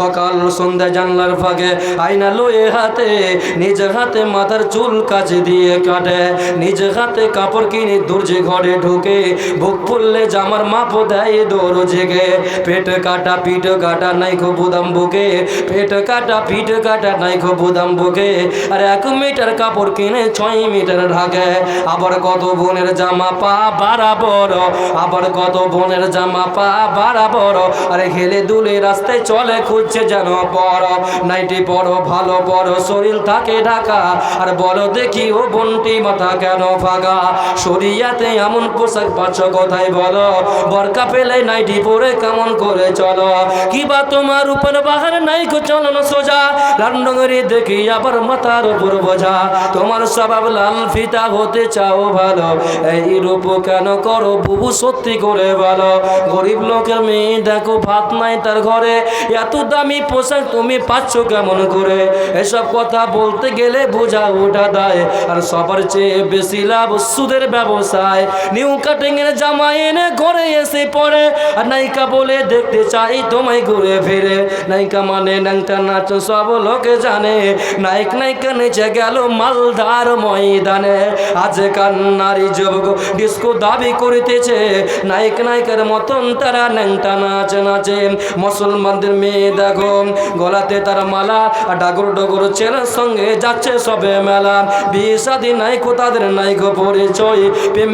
সকাল সন্ধ্যা জানলার ফাঁকে আয়না লয়ে হাতে নিজ হাতে মাথার চুল কাছে দিয়ে কাটে। নিজ হাতে কাপড় কিনে দর্জি ঘরে ঢুকে, বুক ফুললে জামার মাপ দেয় দৌড় জেগে পেট কাটা পিঠ কাটা নাই খো বুদাম বুকে, পেট কাটা পিঠ কাটা নাই খো বুদাম বুকে। আর এক মিটার কাপড় কিনে ছয় মিটার ঢাকে। আবার কত বোনের জামা পা বাড়াবর আবার কত বোনের জামা পা বাড়াবর আরে খেলে দুলে রাস্তায় চলে খুঁজছে যেন বড়। নাইটি বড় ভালো বড় শরীর থাকে ঢাকা। আর বলো দেখি ও বন্টি মাথা কেন ফাঁকা? শরিয়াতে এমন পোশাক পাচ্ছ কোথায় বলো? বরকা পেলে নাইটি পরে কেমন করে চলো? কিবা তোমার উপর বাহার নাই গো চলন সোজা? লান্ডঙ্গরি দেখি আবার মাথার উপর বোঝা। তোমার স্বভাব লাল, ফিতা হতে চাও ভালো। এই রূপ কেন করো বুবু, সত্যি করে বলো। গরিব লোকের মেয়ে দেখো ভাত নাই তার ঘরে। এত দামি পোশাক তুমি পাচ্ছ কেমন করে? এসব কথা বলতে গেলে বোঝা ওঠা দেয়। আর সবার চেয়ে বেশি লাভ সুদের ব্যবসায়। নিউ কাটিং এর জামা এনে ঘরে এসে পড়ে। আর নায়িকা বলে দেখতে চাই তোমায় ঘুরে ফিরে। নায়িকা মানে ন্যাংটা নাচ সব লোকে জানে। নায়ক নায়িকা নিচে গেল মালদার ময়দানে। আজকাল নারী যুবক ডিস্কো দাবি করিতেছে। নায়ক নায়িকার মতন তারা ন্যাংটা নাচ নাচে। মুসলমানদের মেয়ে দেখো গলাতে তার মালা আর ডাগর ডগর ছেলের সঙ্গে যাচ্ছে সবে মেলা। বিয়ে নাই নাইকো তাদের নাইকো পরিচয়। প্রেম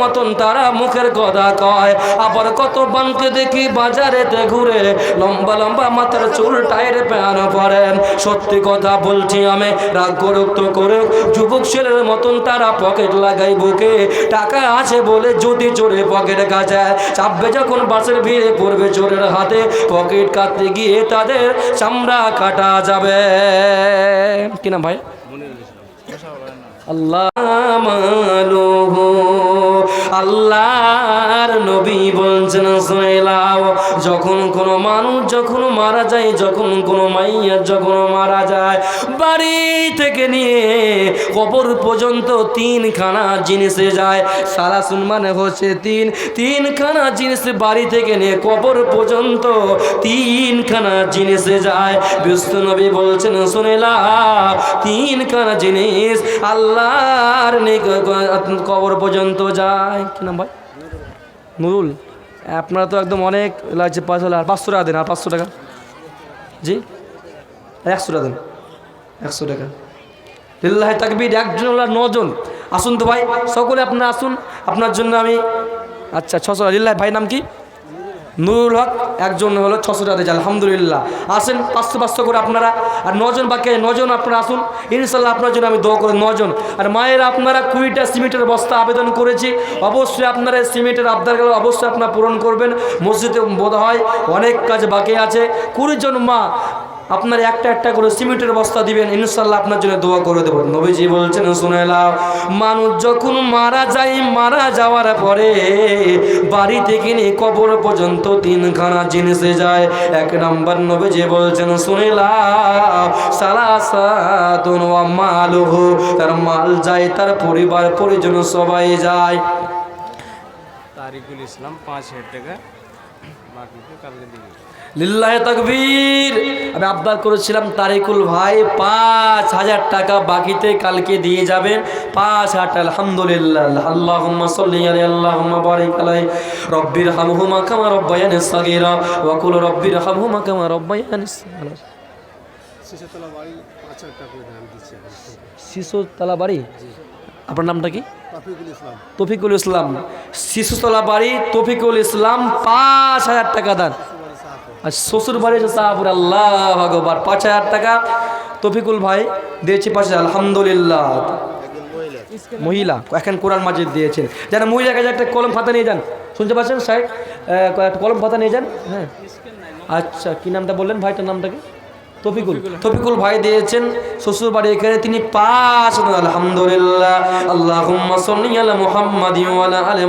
মতন তারা মুখের কথা কয়। আবার কত বানকে দেখি বাজারেতে ঘুরে। লম্বা লম্বা মাথার চুল টায়ের প্যান পরেন সত্যি কথা বলছি আমি, রাগ করুক তো করুক। যুবক ছেলের মতন তারা পকেট লাগাই বুকে। টাকা আছে বলে যদি চোরে পকেট কাজায় চাপবে যখন বাসের ভিড়ে পড়বে চোরের হাতে। পকেট কাটতে গিয়ে তাদের চামড়া কাটা যাবে। কিনা ভাই? আল্লাহ মালুহু। আল্লাহর নবী বলছেন শুনেলাও যখন কোনো মানুষ যখন মারা যায়, যখন কোনো মাইয়া যখন মারা যায়, বাড়ি থেকে নিয়ে কবর পর্যন্ত তিনখানা জিনিসে যায়। সারা শুন মানে হচ্ছে তিন, তিনখানা জিনিস বাড়ি থেকে নিয়ে কবর পর্যন্ত তিনখানা জিনিসে যায়। বিষ্ণু নবী বলছেন শুনেলা তিনখানা জিনিস আল্লাহর কবর পর্যন্ত যায়। কি নাম ভাই? নুরুল। আপনারা তো একদম অনেক লাগছে পাঁচশো আর পাঁচশো টাকা দেন, আর পাঁচশো টাকা। জি? একশো টাকা দিন। একশো টাকা। লিল্লাহ তাকবির, একজন নজন। আসুন তো ভাই, সকলে আপনারা আসুন। আপনার জন্য আমি আচ্ছা ছশো লিল্লাহ ভাই নাম কি? নুরুল হক একজন হলো ছশো টাকা দিয়েছে আলহামদুলিল্লাহ। আসেন, পাঁচশো পাঁচশো করে আপনারা, আর নজন বাকি নজন আপনারা আসুন। ইনশাল্লাহ আপনার জন্য আমি দোয়া করে নজন আর মায়ের, আপনারা কুড়িটা সিমেন্টের বস্তা আবেদন করেছি। অবশ্যই আপনারা সিমেন্টের আবদারগুলো অবশ্যই আপনারা পূরণ করবেন। মসজিদে বোধ হয় অনেক কাজ বাকি আছে। কুড়ি জন মা আপনার একটা একটা করে সিমেন্টের বস্তা দিবেন ইনশাল্লাহ আপনার জন্য দোয়া করে দেবো। নবীজি বলছেন, শুনে লাও মানুষ যখন মারা যায়, মারা যাওয়ার পরে বাড়ি থেকে নিয়ে কবর পর্যন্ত তিনখানা জিনিসে যায়। এক নাম্বার নবীজি বলছেন, শুনে লাও মালুহু, তার মাল যায়, তার পরিবার, পরিজন সবাই যায়। তারিকুল ইসলাম পাঁচ হাজার টাকা। বাকিকে কালকে দিবে। লিল্লাহ তকবীর। আমি আবদার করেছিলাম তারিকুল ভাই পাঁচ হাজার টাকা বাকিতে কালকে দিয়ে যাবেন। পাঁচ হাজার টাকা আলহামদুলিল্লাহ। আল্লাহুম্মা সাল্লি আল্লাহুম্মা বারিক আলাইহি। রব্বির হামহুমা কামা রব্বায়ানি সাগীরা ওয়া কুল রব্বির হামহুমা কামা রব্বায়ানি শিশুতলা বাড়ি আপনার নামটা কি? তফিকুল ইসলাম। শিশুতলা বাড়ি তফিকুল ইসলাম পাঁচ হাজার টাকা দান। আর শ্বশুর বাড়ি সাহাপুর আল্লাহ ভগবান পাঁচ হাজার টাকা তফিকুল ভাই দিয়েছে, পাঁচ হাজার, আলহামদুলিল্লাহ। মহিলা, এখন কোরআন মাজিদ দিয়েছেন। যেন মহিলা কাছে একটা কলম ফাতা নিয়ে যান। শুনতে পাচ্ছেন সাইড কলম ফাতা নিয়ে যান। হ্যাঁ। আচ্ছা কী নামটা বললেন ভাইটার নামটা কি? তফিকুল তফিকুল ভাই দিয়েছেন শ্বশুর বাড়ি এখানে, তিনি পাঁচ আলহামদুলিল্লাহ। আল্লাহ রব্বির আলা মুহাম্মাদি ওয়া আলা আলি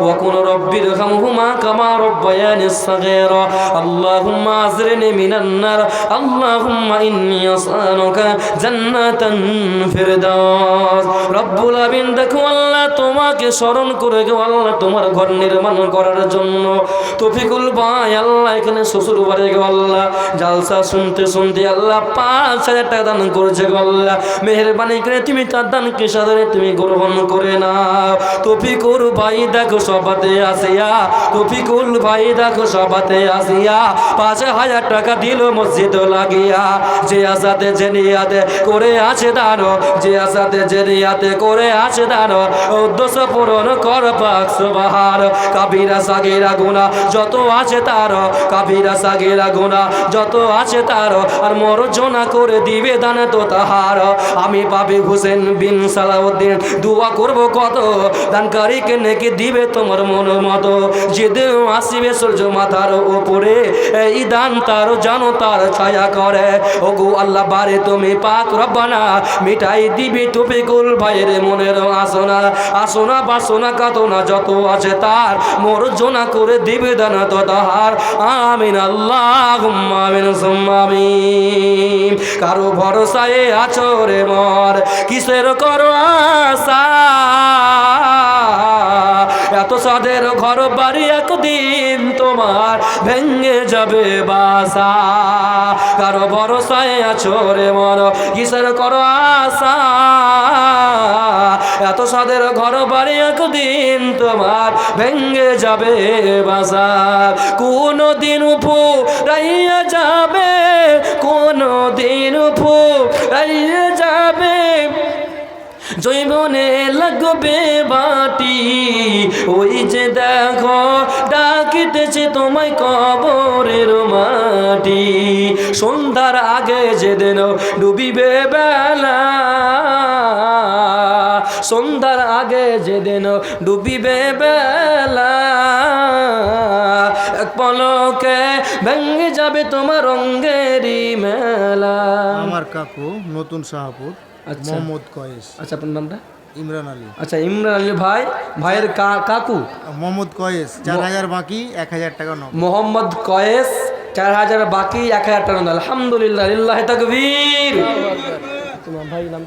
ওয়া কুন رب ارحمهما كما ربياني الصغيرا اللهم أزرني من النار اللهم إني أسألك جنة ফেরদাউস রব্বুল আমিন দেখো আল্লাহ তোমাকে স্মরণ করে গো আল্লাহ তোমার ঘর নির্মাণ করার জন্য তফিকুল ভাই, আল্লাহ এখানে শ্বশুর বাড়ি গো জালসা শুনতে শুনতে আল্লাহ পাঁচ হাজার টাকা দান করেছে গো আল্লাহ। মেহরবানি করে তুমি তার দানকে সাদরে তুমি গ্রহণ করে নাও। তফিকুর ভাই, দেখো সবাতে আসিয়া। তফিকুল ভাই, দেখো সবাতে আসিয়া। পাঁচ হাজার টাকা দিল মসজিদ লাগিয়া। যে আসাতে যে নিয়াতে করে আছে দানো, যে আসাতে যে নিয়াতে করে আছে দানো, উদ্দেশ্য পূরণ কর পাকস বাহার কাবিরা, সাগেরা গুণা যত আছে তার কাবিরা সাগেরা গোনা যত আছে তার আর মরজনা করে দিবে দানে তো তাহার। আমি পাবি হোসেন বিন সালাউদ্দিন, দুয়া করব কত? দানকারীকে নেকি দিবে তোমার মন মতো? যেদিন আসিবে সূর্য মাথার উপরে, এই দান তার জানো তার ছায়া করে। ও গো আল্লাহ বারে তুমি পাক রব্বানা, মিটাই দিবি টুপিকুল ভাইয়ের মনের আসনা। আসনা বাসনা কাতনা যত আছে তার মোর জোনা করে দিবে তো তাহার আমিন আল্লাহ আমিন, সুম্মা কারও ভরসায় আছো রে মর, কিসের করো আশা? এত সাদের ঘর বাড়ি একদিন তোমার ভেঙে যাবে বাসা। কারও ভরসায় আছো রে মর, কিসের করো আশা? এত সাদের ঘর বাড়ি একদিন তোমার ভেঙে যাবে বাসা কোনো দিন উপু রাইয়া যাবে কোনো দিন উপু রাইয়া যাবে। জৈবনে লাগবে বাটি, ওই যে দেখো, ডাকিতেছে তোমায় কবরের মাটি। সন্ধ্যার আগে যেদিন ডুবিবে বেলা সন্ধ্যার আগে যেদিন ডুবিবে বেলা এক পলকে ভেঙে যাবে তোমার রঙ্গেরই মেলা। আমার কাকু নতুন শাহপুর আচ্ছা। মোহাম্মদ কয়েস। আচ্ছা আপনার নামটা? ইমরান আলী। আচ্ছা ইমরান আলী ভাই ভাইয়ের কাকু? মোহাম্মদ কয়েস চার হাজার বাকি এক হাজার টাকা নব মোহাম্মদ কয়েস চার হাজার বাকি এক হাজার টাকা আলহামদুলিল্লাহ লিল্লাহি তাকবীর। তোমার ভাই নাম